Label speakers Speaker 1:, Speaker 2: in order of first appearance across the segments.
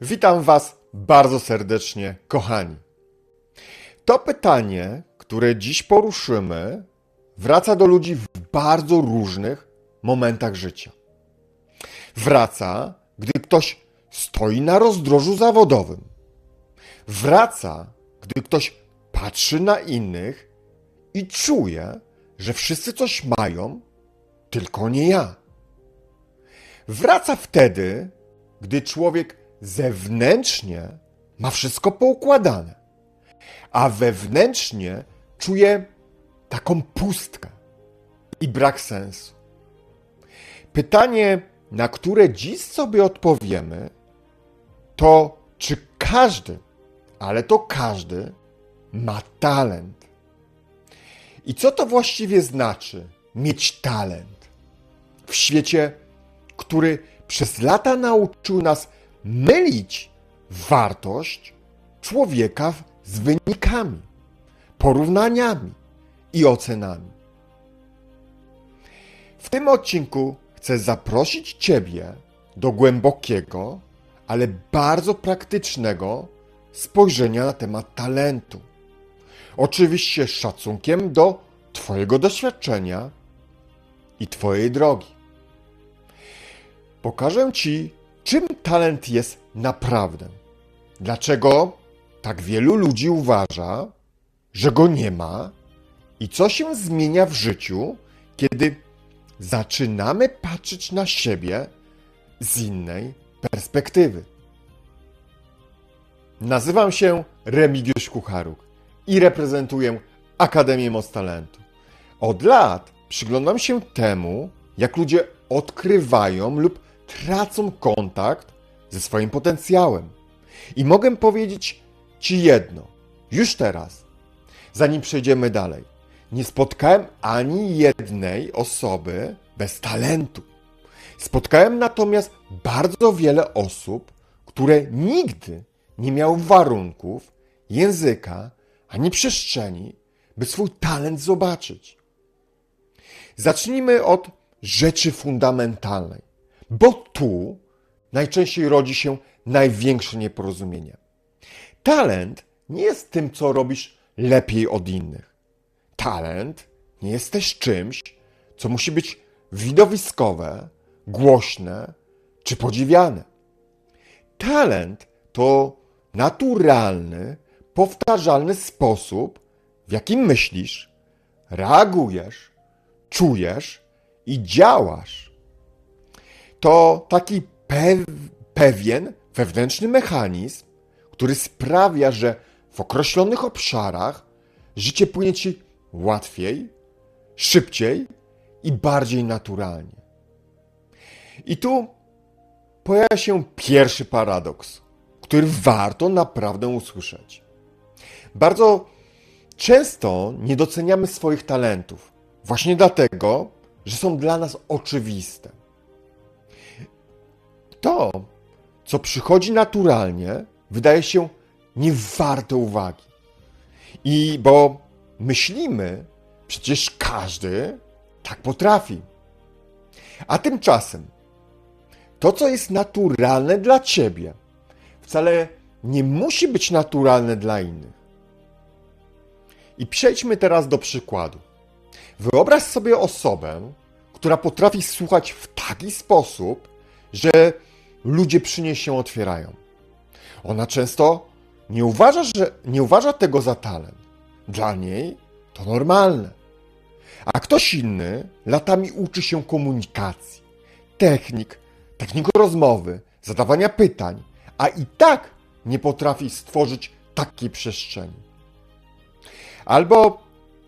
Speaker 1: Witam Was bardzo serdecznie, kochani. To pytanie, które dziś poruszymy, wraca do ludzi w bardzo różnych momentach życia. Wraca, gdy ktoś stoi na rozdrożu zawodowym. Wraca, gdy ktoś patrzy na innych i czuje, że wszyscy coś mają, tylko nie ja. Wraca wtedy, gdy człowiek zewnętrznie ma wszystko poukładane, a wewnętrznie czuje taką pustkę i brak sensu. Pytanie, na które dziś sobie odpowiemy, to czy każdy, ale to każdy, ma talent. I co to właściwie znaczy mieć talent? W świecie, który przez lata nauczył nas mylić wartość człowieka z wynikami, porównaniami i ocenami. W tym odcinku chcę zaprosić Ciebie do głębokiego, ale bardzo praktycznego spojrzenia na temat talentu. Oczywiście z szacunkiem do Twojego doświadczenia i Twojej drogi. Pokażę Ci, czym talent jest naprawdę. Dlaczego tak wielu ludzi uważa, że go nie ma i co się zmienia w życiu, kiedy zaczynamy patrzeć na siebie z innej perspektywy. Nazywam się Remigiusz Kucharuk i reprezentuję Akademię Moc Talentu. Od lat przyglądam się temu, jak ludzie odkrywają lub tracą kontakt ze swoim potencjałem. I mogę powiedzieć Ci jedno, już teraz, zanim przejdziemy dalej. Nie spotkałem ani jednej osoby bez talentu. Spotkałem natomiast bardzo wiele osób, które nigdy nie miały warunków, języka ani przestrzeni, by swój talent zobaczyć. Zacznijmy od rzeczy fundamentalnej, bo tu najczęściej rodzi się największe nieporozumienie. Talent nie jest tym, co robisz lepiej od innych. Talent nie jest czymś, co musi być widowiskowe, głośne czy podziwiane. Talent to naturalny, powtarzalny sposób, w jaki myślisz, reagujesz, czujesz i działasz. To taki pew, pewien wewnętrzny mechanizm, który sprawia, że w określonych obszarach życie płynie ci łatwiej, szybciej i bardziej naturalnie. I tu pojawia się pierwszy paradoks, który warto naprawdę usłyszeć. Bardzo często nie doceniamy swoich talentów, właśnie dlatego, że są dla nas oczywiste. To, co przychodzi naturalnie, wydaje się niewarte uwagi. I bo myślimy, przecież każdy tak potrafi. A tymczasem to, co jest naturalne dla ciebie, wcale nie musi być naturalne dla innych. I przejdźmy teraz do przykładu. Wyobraź sobie osobę, która potrafi słuchać w taki sposób, że ludzie przy niej się otwierają. Ona często nie uważa, że, nie uważa tego za talent. Dla niej to normalne. A ktoś inny latami uczy się komunikacji, technik, technik rozmowy, zadawania pytań, a i tak nie potrafi stworzyć takiej przestrzeni. Albo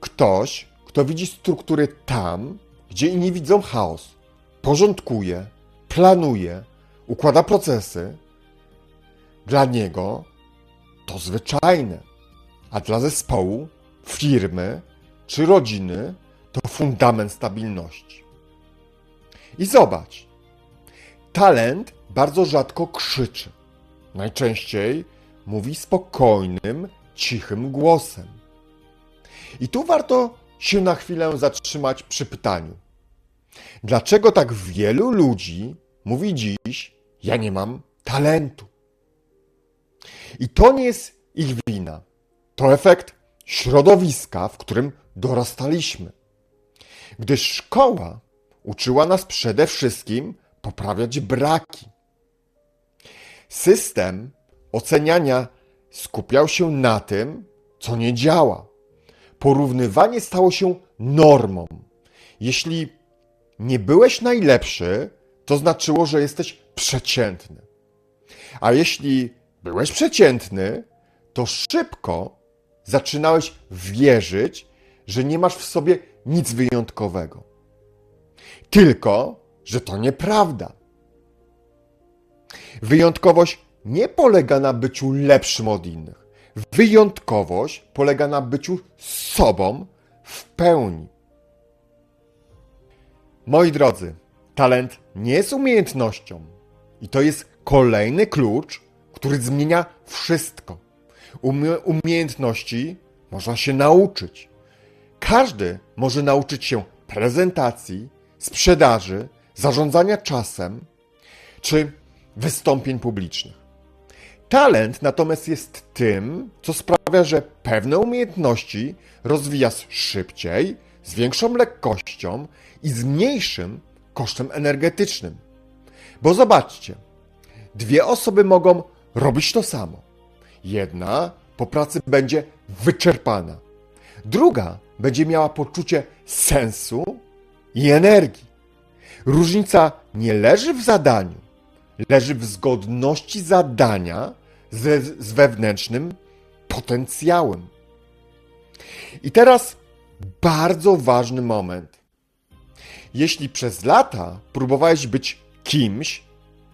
Speaker 1: ktoś, kto widzi struktury tam, gdzie inni widzą chaos, porządkuje, planuje, układa procesy. Dla niego to zwyczajne, a dla zespołu, firmy czy rodziny to fundament stabilności. I zobacz, talent bardzo rzadko krzyczy. Najczęściej mówi spokojnym, cichym głosem. I tu warto się na chwilę zatrzymać przy pytaniu: dlaczego tak wielu ludzi mówi dziś: Ja nie mam talentu? I to nie jest ich wina. To efekt środowiska, w którym dorastaliśmy. Gdyż szkoła uczyła nas przede wszystkim poprawiać braki. System oceniania skupiał się na tym, co nie działa. Porównywanie stało się normą. Jeśli nie byłeś najlepszy, to znaczyło, że jesteś przeciętny. A jeśli byłeś przeciętny, to szybko zaczynałeś wierzyć, że nie masz w sobie nic wyjątkowego. Tylko, że to nieprawda. Wyjątkowość nie polega na byciu lepszym od innych. Wyjątkowość polega na byciu sobą w pełni. Moi drodzy, talent nie jest umiejętnością. I to jest kolejny klucz, który zmienia wszystko. Umie umiejętności można się nauczyć. Każdy może nauczyć się prezentacji, sprzedaży, zarządzania czasem czy wystąpień publicznych. Talent natomiast jest tym, co sprawia, że pewne umiejętności rozwijasz szybciej, z większą lekkością i z mniejszym kosztem energetycznym. Bo zobaczcie, dwie osoby mogą robić to samo. Jedna po pracy będzie wyczerpana, druga będzie miała poczucie sensu i energii. Różnica nie leży w zadaniu, leży w zgodności zadania z, z wewnętrznym potencjałem. I teraz bardzo ważny moment. Jeśli przez lata próbowałeś być kimś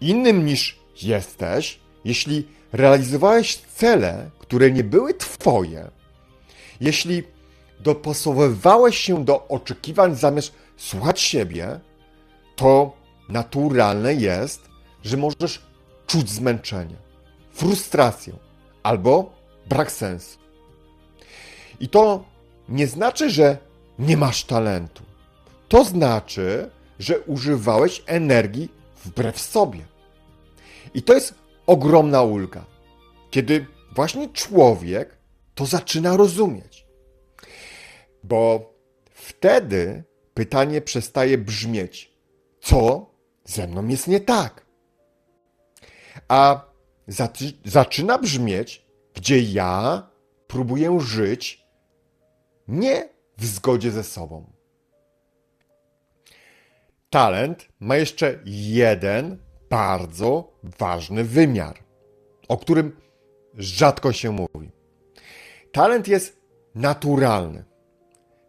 Speaker 1: innym niż jesteś, jeśli realizowałeś cele, które nie były Twoje, jeśli dopasowywałeś się do oczekiwań zamiast słuchać siebie, to naturalne jest, że możesz czuć zmęczenie, frustrację albo brak sensu. I to nie znaczy, że nie masz talentu. To znaczy, że używałeś energii wbrew sobie. I to jest ogromna ulga, kiedy właśnie człowiek to zaczyna rozumieć. Bo wtedy pytanie przestaje brzmieć: co ze mną jest nie tak? A zaczyna brzmieć, gdzie ja próbuję żyć nie w zgodzie ze sobą. Talent ma jeszcze jeden bardzo ważny wymiar, o którym rzadko się mówi. Talent jest naturalny.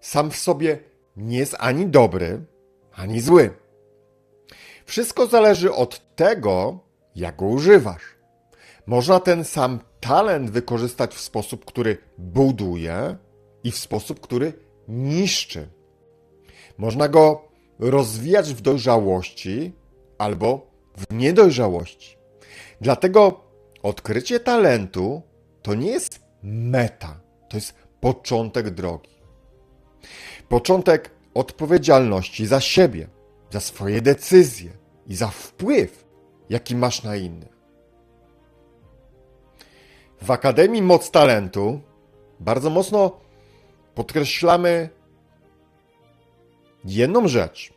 Speaker 1: Sam w sobie nie jest ani dobry, ani zły. Wszystko zależy od tego, jak go używasz. Można ten sam talent wykorzystać w sposób, który buduje i w sposób, który niszczy. Można go rozwijać w dojrzałości albo w niedojrzałości. Dlatego odkrycie talentu to nie jest meta, to jest początek drogi. Początek odpowiedzialności za siebie, za swoje decyzje i za wpływ, jaki masz na innych. W Akademii Moc Talentu bardzo mocno podkreślamy jedną rzecz.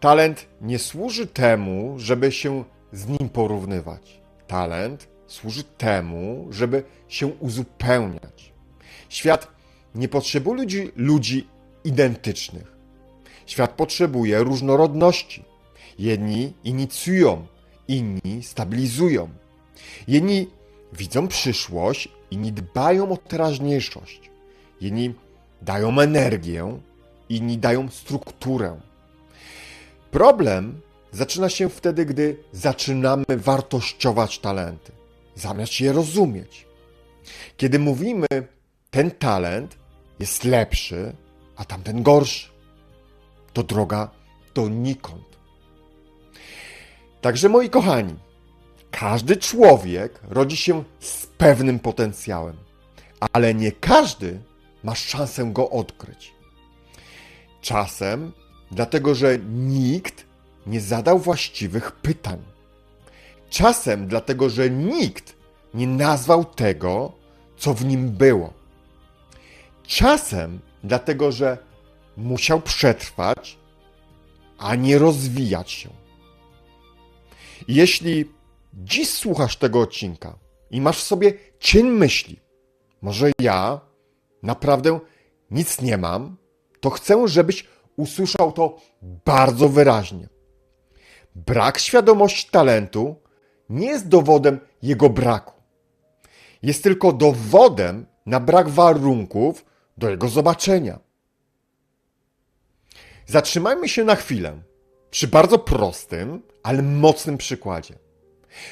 Speaker 1: Talent nie służy temu, żeby się z nim porównywać. Talent służy temu, żeby się uzupełniać. Świat nie potrzebuje ludzi, ludzi identycznych. Świat potrzebuje różnorodności. Jedni inicjują, inni stabilizują. Jedni widzą przyszłość, inni dbają o teraźniejszość. Jedni dają energię, inni dają strukturę. Problem zaczyna się wtedy, gdy zaczynamy wartościować talenty, zamiast je rozumieć. Kiedy mówimy, ten talent jest lepszy, a tamten gorszy, to droga donikąd. Także moi kochani, każdy człowiek rodzi się z pewnym potencjałem, ale nie każdy ma szansę go odkryć. Czasem dlatego, że nikt nie zadał właściwych pytań. Czasem dlatego, że nikt nie nazwał tego, co w nim było. Czasem dlatego, że musiał przetrwać, a nie rozwijać się. Jeśli dziś słuchasz tego odcinka i masz w sobie cień myśli, może ja naprawdę nic nie mam, to chcę, żebyś usłyszał to bardzo wyraźnie. Brak świadomości talentu nie jest dowodem jego braku. Jest tylko dowodem na brak warunków do jego zobaczenia. Zatrzymajmy się na chwilę przy bardzo prostym, ale mocnym przykładzie.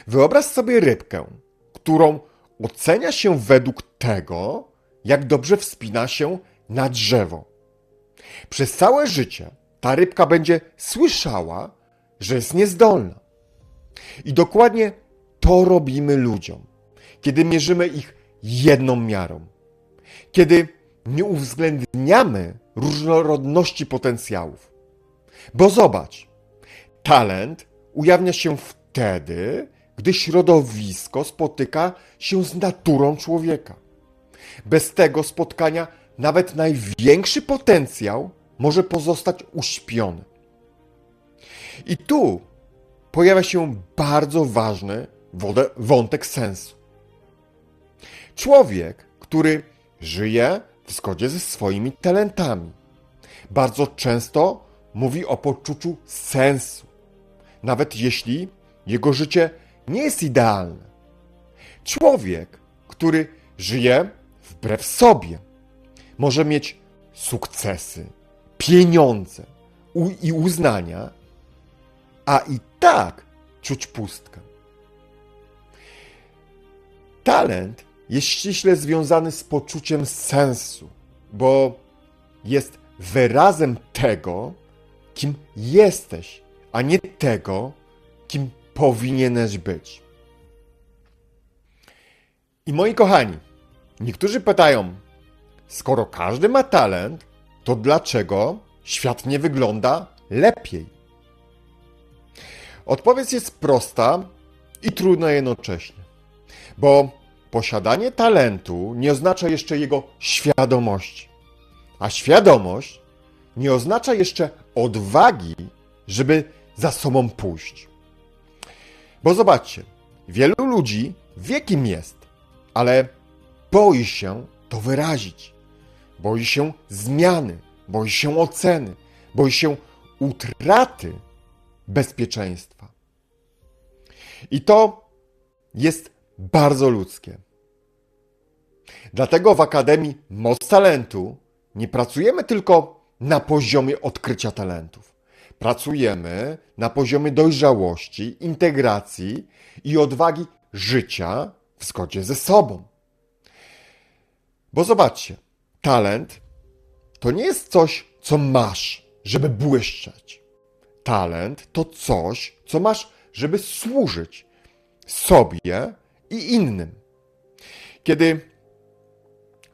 Speaker 1: Wyobraź sobie rybkę, którą ocenia się według tego, jak dobrze wspina się na drzewo. Przez całe życie ta rybka będzie słyszała, że jest niezdolna. I dokładnie to robimy ludziom, kiedy mierzymy ich jedną miarą. Kiedy nie uwzględniamy różnorodności potencjałów. Bo zobacz, talent ujawnia się wtedy, gdy środowisko spotyka się z naturą człowieka. Bez tego spotkania nawet największy potencjał może pozostać uśpiony. I tu pojawia się bardzo ważny wątek sensu. Człowiek, który żyje w zgodzie ze swoimi talentami, bardzo często mówi o poczuciu sensu, nawet jeśli jego życie nie jest idealne. Człowiek, który żyje wbrew sobie, może mieć sukcesy, pieniądze i uznania, a i tak czuć pustkę. Talent jest ściśle związany z poczuciem sensu, bo jest wyrazem tego, kim jesteś, a nie tego, kim powinieneś być. I moi kochani, niektórzy pytają, skoro każdy ma talent, to dlaczego świat nie wygląda lepiej? Odpowiedź jest prosta i trudna jednocześnie, bo posiadanie talentu nie oznacza jeszcze jego świadomości, a świadomość nie oznacza jeszcze odwagi, żeby za sobą pójść. Bo zobaczcie, wielu ludzi wie kim jest, ale boi się to wyrazić. Boi się zmiany, boi się oceny, boi się utraty bezpieczeństwa. I to jest bardzo ludzkie. Dlatego w Akademii Moc Talentu nie pracujemy tylko na poziomie odkrycia talentów. Pracujemy na poziomie dojrzałości, integracji i odwagi życia w zgodzie ze sobą. Bo zobaczcie, talent to nie jest coś, co masz, żeby błyszczeć. Talent to coś, co masz, żeby służyć sobie i innym. Kiedy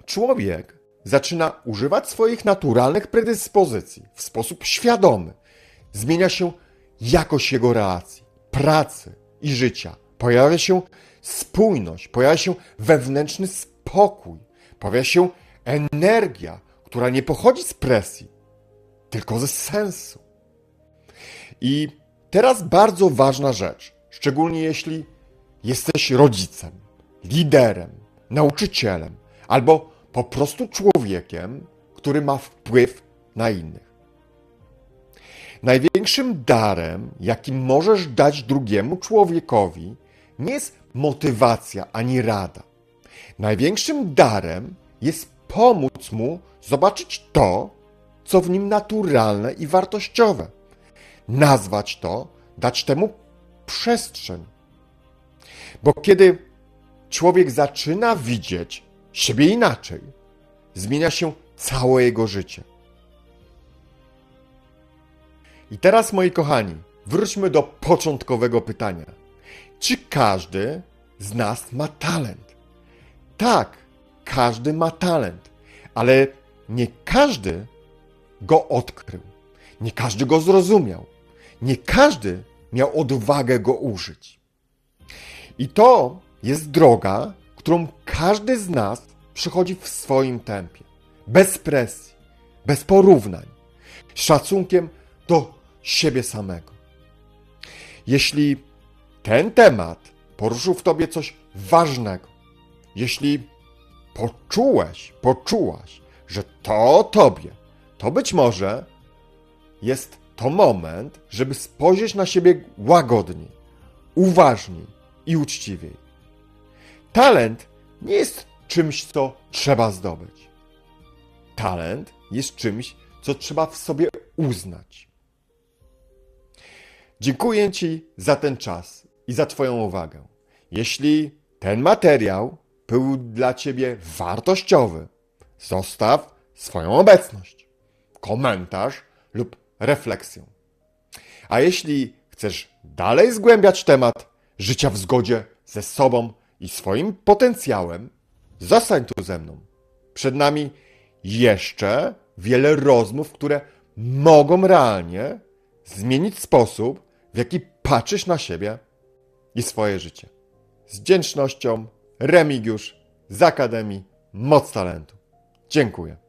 Speaker 1: człowiek zaczyna używać swoich naturalnych predyspozycji w sposób świadomy, zmienia się jakość jego relacji, pracy i życia. Pojawia się spójność, pojawia się wewnętrzny spokój, pojawia się energia, która nie pochodzi z presji, tylko ze sensu. I teraz bardzo ważna rzecz, szczególnie jeśli jesteś rodzicem, liderem, nauczycielem albo po prostu człowiekiem, który ma wpływ na innych. Największym darem, jakim możesz dać drugiemu człowiekowi, nie jest motywacja ani rada. Największym darem jest pomóc mu zobaczyć to, co w nim naturalne i wartościowe. Nazwać to, dać temu przestrzeń. Bo kiedy człowiek zaczyna widzieć siebie inaczej, zmienia się całe jego życie. I teraz, moi kochani, wróćmy do początkowego pytania. Czy każdy z nas ma talent? Tak, każdy ma talent, ale nie każdy go odkrył. Nie każdy go zrozumiał. Nie każdy miał odwagę go użyć. I to jest droga, którą każdy z nas przychodzi w swoim tempie. Bez presji, bez porównań, z szacunkiem do siebie samego. Jeśli ten temat poruszył w tobie coś ważnego, jeśli poczułeś, poczułaś, że to tobie, to być może jest to moment, żeby spojrzeć na siebie łagodniej, uważniej i uczciwiej. Talent nie jest czymś, co trzeba zdobyć. Talent jest czymś, co trzeba w sobie uznać. Dziękuję Ci za ten czas i za Twoją uwagę. Jeśli ten materiał był dla Ciebie wartościowy, zostaw swoją obecność, komentarz lub refleksję. A jeśli chcesz dalej zgłębiać temat życia w zgodzie ze sobą i swoim potencjałem, zostań tu ze mną. Przed nami jeszcze wiele rozmów, które mogą realnie zmienić sposób, w jaki patrzysz na siebie i swoje życie. Z wdzięcznością Remigiusz z Akademii Moc Talentu. Dziękuję.